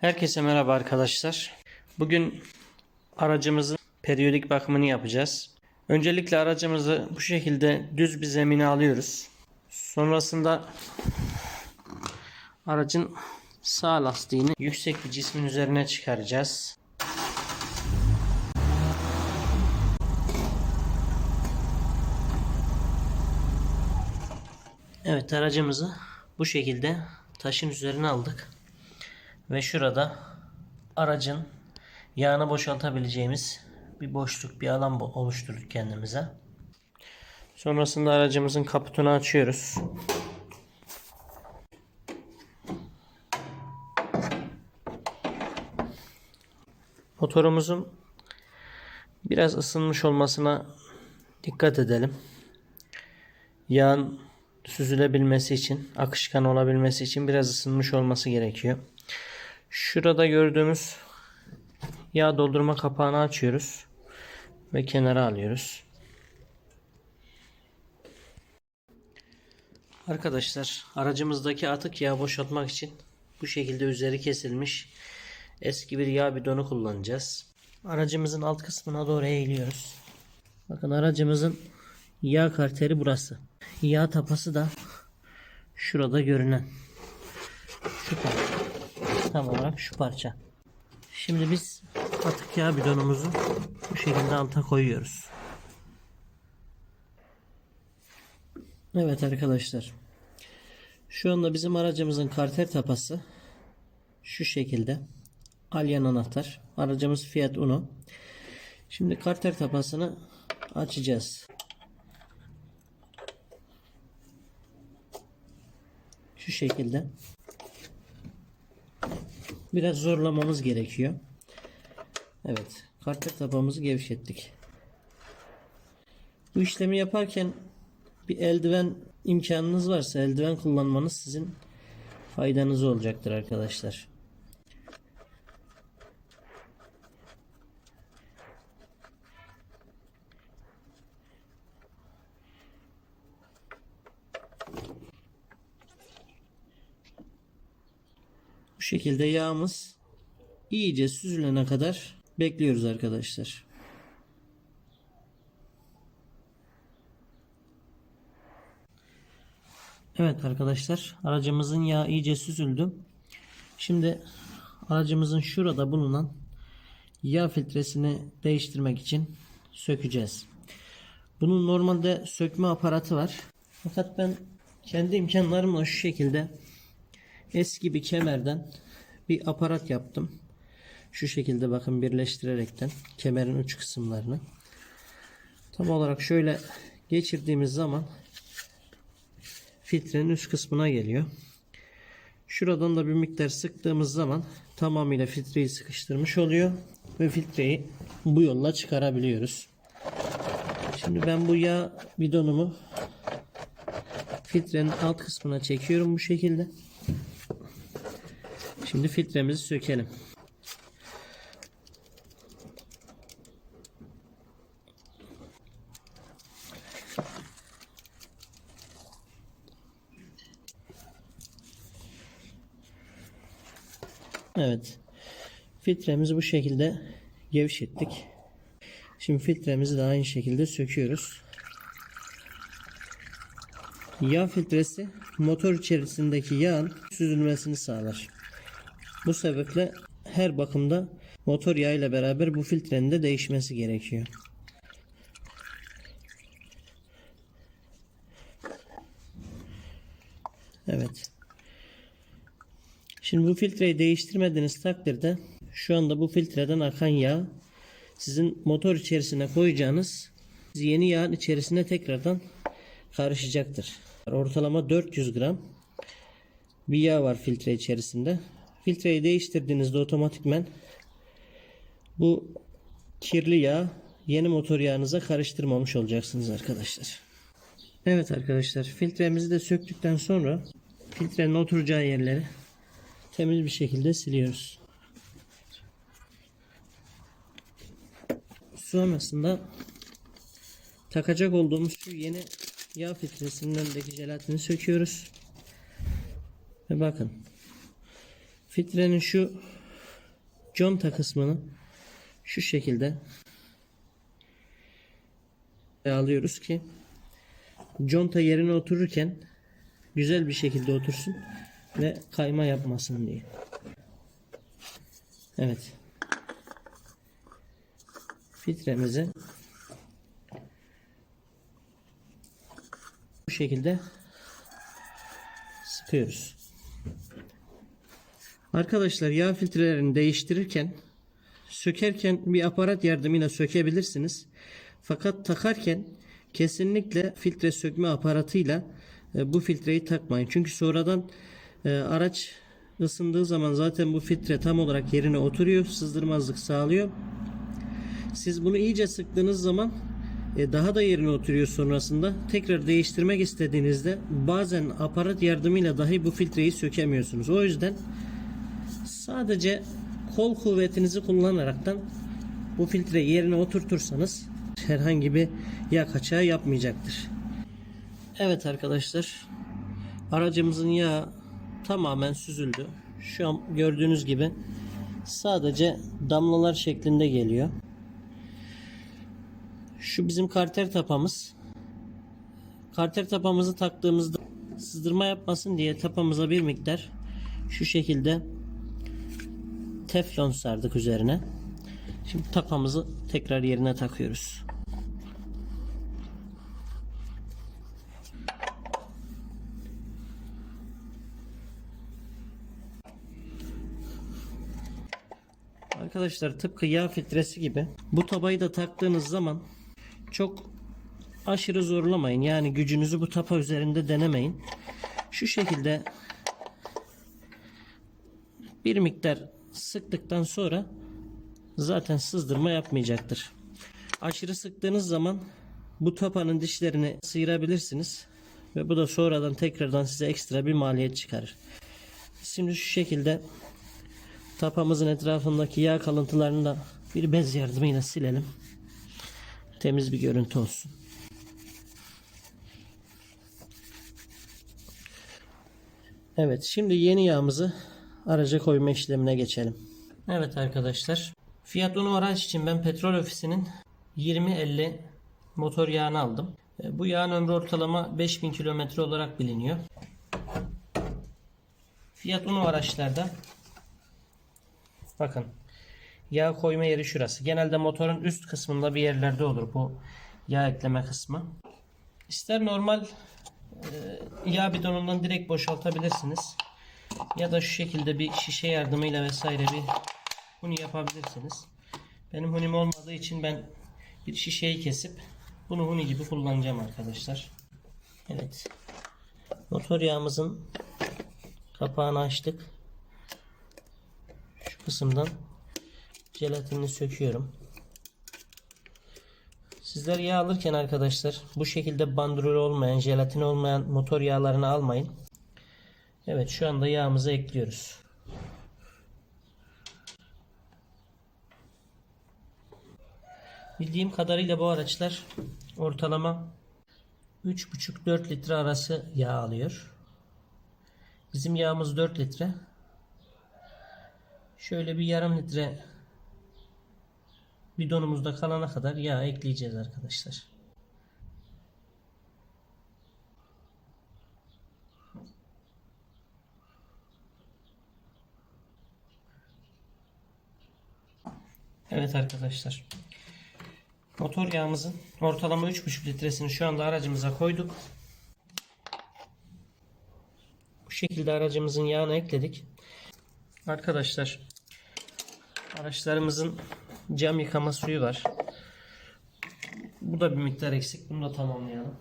Herkese merhaba arkadaşlar. Bugün aracımızın periyodik bakımını yapacağız. Öncelikle aracımızı bu şekilde düz bir zemine alıyoruz. Sonrasında aracın sağ lastiğini yüksek bir cismin üzerine çıkaracağız. Evet aracımızı bu şekilde taşın üzerine aldık. Ve şurada aracın yağını boşaltabileceğimiz bir boşluk, bir alan oluşturduk kendimize. Sonrasında aracımızın kaputunu açıyoruz. Motorumuzun biraz ısınmış olmasına dikkat edelim. Yağın süzülebilmesi için, akışkan olabilmesi için biraz ısınmış olması gerekiyor. Şurada gördüğümüz yağ doldurma kapağını açıyoruz ve kenara alıyoruz. Arkadaşlar aracımızdaki atık yağ boşaltmak için bu şekilde üzeri kesilmiş eski bir yağ bidonu kullanacağız. Aracımızın alt kısmına doğru eğiliyoruz. Bakın aracımızın yağ karteri burası. Yağ tapası da şurada görünen. Şu parça. Tam olarak şu parça. Şimdi biz atık yağ bidonumuzu bu şekilde alta koyuyoruz. Evet arkadaşlar. Şu anda bizim aracımızın karter tapası şu şekilde. Alyan anahtar. Aracımız Fiat Uno. Şimdi karter tapasını açacağız. Şu şekilde. Biraz zorlamamız gerekiyor. Evet. Karter tapamızı gevşettik. Bu işlemi yaparken bir eldiven imkanınız varsa eldiven kullanmanız sizin faydanız olacaktır arkadaşlar. Şekilde yağımız iyice süzülene kadar bekliyoruz arkadaşlar. Evet arkadaşlar aracımızın yağı iyice süzüldü. Şimdi aracımızın şurada bulunan yağ filtresini değiştirmek için sökeceğiz. Bunun normalde sökme aparatı var. Fakat ben kendi imkanlarımla şu şekilde eski bir kemerden bir aparat yaptım. Şu şekilde bakın birleştirerekten kemerin uç kısımlarını. Tam olarak şöyle geçirdiğimiz zaman filtrenin üst kısmına geliyor. Şuradan da bir miktar sıktığımız zaman tamamıyla filtreyi sıkıştırmış oluyor ve filtreyi bu yolla çıkarabiliyoruz. Şimdi ben bu yağ bidonumu filtrenin alt kısmına çekiyorum bu şekilde. Şimdi filtremizi sökelim. Evet. Filtremizi bu şekilde gevşettik. Şimdi filtremizi de aynı şekilde söküyoruz. Yağ filtresi motor içerisindeki yağın süzülmesini sağlar. Bu sebeple her bakımda motor yağı ile beraber bu filtrenin de değişmesi gerekiyor. Evet. Şimdi bu filtreyi değiştirmediğiniz takdirde şu anda bu filtreden akan yağ sizin motor içerisine koyacağınız yeni yağın içerisine tekrardan karışacaktır. Ortalama 400 gram bir yağ var filtre içerisinde. Filtreyi değiştirdiğinizde otomatikmen bu kirli yağ yeni motor yağınıza karıştırmamış olacaksınız arkadaşlar. Evet arkadaşlar filtremizi de söktükten sonra filtrenin oturacağı yerleri temiz bir şekilde siliyoruz. Sonrasında takacak olduğumuz şu yeni yağ filtresinin önündeki jelatini söküyoruz. Ve bakın filtrenin şu conta kısmını şu şekilde alıyoruz ki conta yerine otururken güzel bir şekilde otursun ve kayma yapmasın diye. Evet. Filtremizi bu şekilde sıkıyoruz. Arkadaşlar yağ filtrelerini değiştirirken sökerken bir aparat yardımıyla sökebilirsiniz. Fakat takarken kesinlikle filtre sökme aparatıyla e, bu filtreyi takmayın. Çünkü sonradan e, araç ısındığı zaman zaten bu filtre tam olarak yerine oturuyor. Sızdırmazlık sağlıyor. Siz bunu iyice sıktığınız zaman e, daha da yerine oturuyor sonrasında. Tekrar değiştirmek istediğinizde bazen aparat yardımıyla dahi bu filtreyi sökemiyorsunuz. O yüzden sadece kol kuvvetinizi kullanaraktan bu filtreyi yerine oturtursanız herhangi bir yağ kaçağı yapmayacaktır. Evet arkadaşlar aracımızın yağı tamamen süzüldü. Şu an gördüğünüz gibi sadece damlalar şeklinde geliyor. Şu bizim karter tapamız. Karter tapamızı taktığımızda sızdırma yapmasın diye tapamıza bir miktar şu şekilde teflon sardık üzerine. Şimdi tapamızı tekrar yerine takıyoruz. Arkadaşlar tıpkı yağ filtresi gibi bu tabayı da taktığınız zaman çok aşırı zorlamayın. Yani gücünüzü bu tapa üzerinde denemeyin. Şu şekilde bir miktar sıktıktan sonra zaten sızdırma yapmayacaktır. Aşırı sıktığınız zaman bu tapanın dişlerini sıyırabilirsiniz ve bu da sonradan tekrardan size ekstra bir maliyet çıkarır. Şimdi şu şekilde tapamızın etrafındaki yağ kalıntılarını da bir bez yardımıyla silelim. Temiz bir görüntü olsun. Evet şimdi yeni yağımızı araca koyma işlemine geçelim. Evet arkadaşlar. Fiat Uno araç için ben petrol ofisinin 20-50 motor yağını aldım. E, Bu yağın ömrü ortalama 5000 kilometre olarak biliniyor. Fiat Uno araçlarda bakın yağ koyma yeri şurası. Genelde motorun üst kısmında bir yerlerde olur bu yağ ekleme kısmı. İster normal e, yağ bidonundan direkt boşaltabilirsiniz. Ya da şu şekilde bir şişe yardımıyla vesaire bir huni yapabilirsiniz. Benim hunim olmadığı için ben bir şişeyi kesip bunu huni gibi kullanacağım arkadaşlar. Evet. Motor yağımızın kapağını açtık. Şu kısımdan jelatinini söküyorum. Sizler yağ alırken arkadaşlar bu şekilde bandrol olmayan, jelatin olmayan motor yağlarını almayın. Evet şu anda yağımızı ekliyoruz. Bildiğim kadarıyla bu araçlar ortalama 3,5-4 litre arası yağ alıyor. Bizim yağımız 4 litre. Şöyle bir yarım litre bidonumuzda kalana kadar yağ ekleyeceğiz arkadaşlar. Evet arkadaşlar. Motor yağımızın ortalama 3,5 litresini şu anda aracımıza koyduk. Bu şekilde aracımızın yağını ekledik. Arkadaşlar araçlarımızın cam yıkama suyu var. Bu da bir miktar eksik. Bunu da tamamlayalım.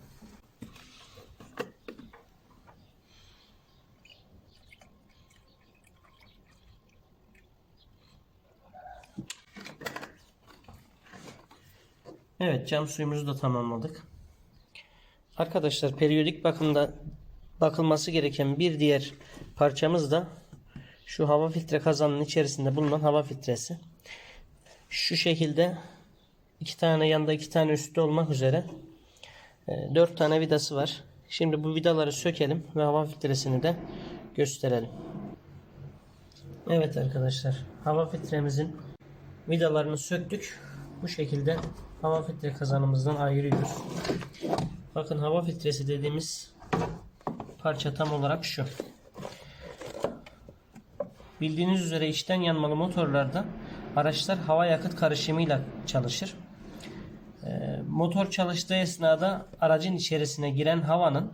Evet cam suyumuzu da tamamladık. Arkadaşlar periyodik bakımda bakılması gereken bir diğer parçamız da şu hava filtre kazanının içerisinde bulunan hava filtresi. Şu şekilde iki tane yanda iki tane üstte olmak üzere e, dört tane vidası var. Şimdi bu vidaları sökelim ve hava filtresini de gösterelim. Evet arkadaşlar hava filtremizin vidalarını söktük. Bu şekilde hava filtre kazanımızdan ayırıyoruz. Bakın hava filtresi dediğimiz parça tam olarak şu. Bildiğiniz üzere içten yanmalı motorlarda araçlar hava yakıt karışımıyla çalışır. Ee, motor çalıştığı esnada aracın içerisine giren havanın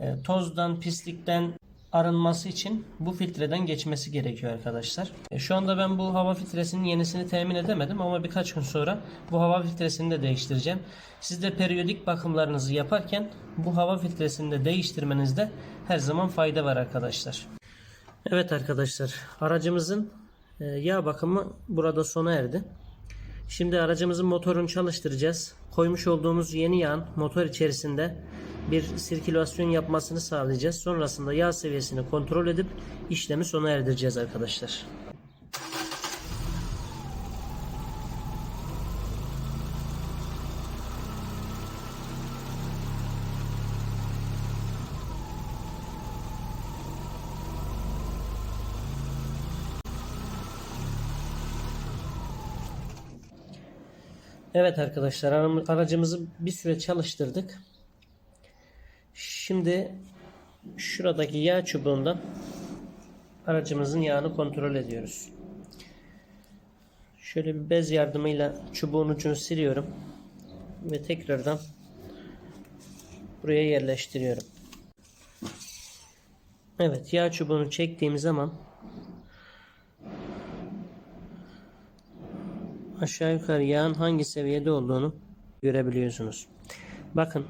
e, tozdan, pislikten arınması için bu filtreden geçmesi gerekiyor arkadaşlar. E, Şu anda ben bu hava filtresinin yenisini temin edemedim ama birkaç gün sonra bu hava filtresini de değiştireceğim. Siz de periyodik bakımlarınızı yaparken bu hava filtresini de değiştirmenizde her zaman fayda var arkadaşlar. Evet arkadaşlar aracımızın e, yağ bakımı burada sona erdi. Şimdi aracımızın motorunu çalıştıracağız. Koymuş olduğumuz yeni yağın motor içerisinde bir sirkülasyon yapmasını sağlayacağız. Sonrasında yağ seviyesini kontrol edip işlemi sona erdireceğiz arkadaşlar. Evet arkadaşlar aracımızı bir süre çalıştırdık. Şimdi şuradaki yağ çubuğundan aracımızın yağını kontrol ediyoruz. Şöyle bir bez yardımıyla çubuğun ucunu siliyorum ve tekrardan buraya yerleştiriyorum. Evet yağ çubuğunu çektiğim zaman aşağı yukarı yağın hangi seviyede olduğunu görebiliyorsunuz. Bakın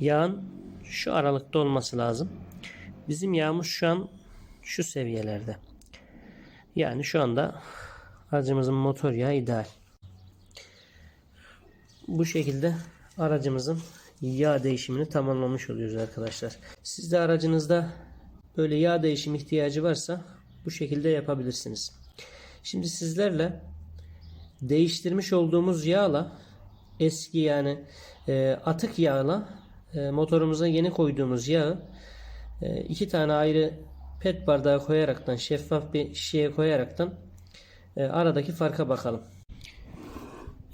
yağın şu aralıkta olması lazım. Bizim yağımız şu an şu seviyelerde. Yani şu anda aracımızın motor yağı ideal. Bu şekilde aracımızın yağ değişimini tamamlamış oluyoruz arkadaşlar. Siz de aracınızda böyle yağ değişim ihtiyacı varsa bu şekilde yapabilirsiniz. Şimdi sizlerle değiştirmiş olduğumuz yağla eski yani e, atık yağla e, motorumuza yeni koyduğumuz yağı e, iki tane ayrı pet bardağı koyaraktan şeffaf bir şişeye koyaraktan e, aradaki farka bakalım.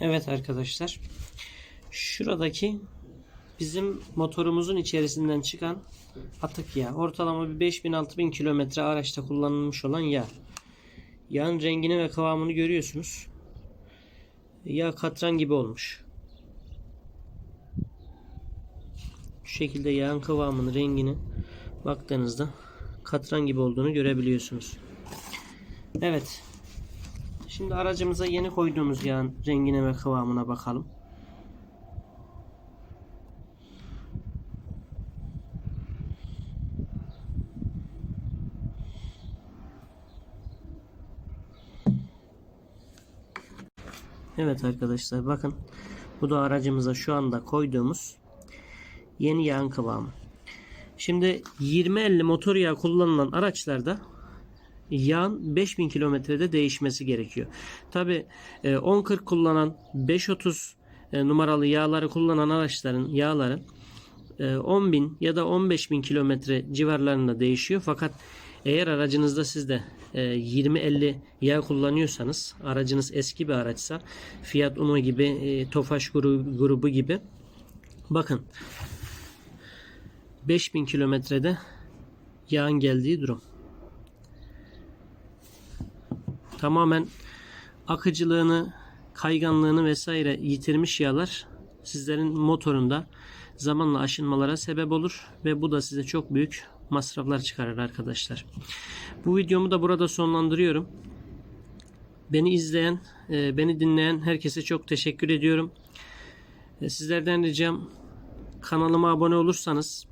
Evet arkadaşlar. Şuradaki bizim motorumuzun içerisinden çıkan atık yağ. Ortalama bir 5000-6000 kilometre araçta kullanılmış olan yağ. Yağın rengini ve kıvamını görüyorsunuz. Yağ katran gibi olmuş. Şu şekilde yağın kıvamını, rengini baktığınızda katran gibi olduğunu görebiliyorsunuz. Evet. Şimdi aracımıza yeni koyduğumuz yağın rengine ve kıvamına bakalım. Evet arkadaşlar bakın bu da aracımıza şu anda koyduğumuz yeni yağın kıvamı. Şimdi 20-50 motor yağı kullanılan araçlarda yağın 5000 kilometrede değişmesi gerekiyor. Tabi 10-40 kullanan 5-30 e, numaralı yağları kullanan araçların yağları 10.000 ya da 15.000 kilometre civarlarında değişiyor. Fakat eğer aracınızda siz de e, 20-50 yağ kullanıyorsanız aracınız eski bir araçsa Fiat Uno gibi e, Tofaş grubu gibi bakın 5000 kilometrede yağın geldiği durum. Tamamen akıcılığını, kayganlığını vesaire yitirmiş yağlar sizlerin motorunda zamanla aşınmalara sebep olur ve bu da size çok büyük masraflar çıkarır arkadaşlar. Bu videomu da burada sonlandırıyorum. Beni izleyen, e, beni dinleyen herkese çok teşekkür ediyorum. E, Sizlerden ricam kanalıma abone olursanız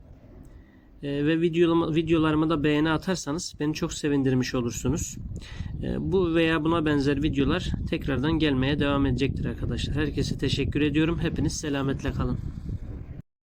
e, ve videolarıma, videolarıma da beğeni atarsanız beni çok sevindirmiş olursunuz. Bu veya buna benzer videolar tekrardan gelmeye devam edecektir arkadaşlar. Herkese teşekkür ediyorum. Hepiniz selametle kalın.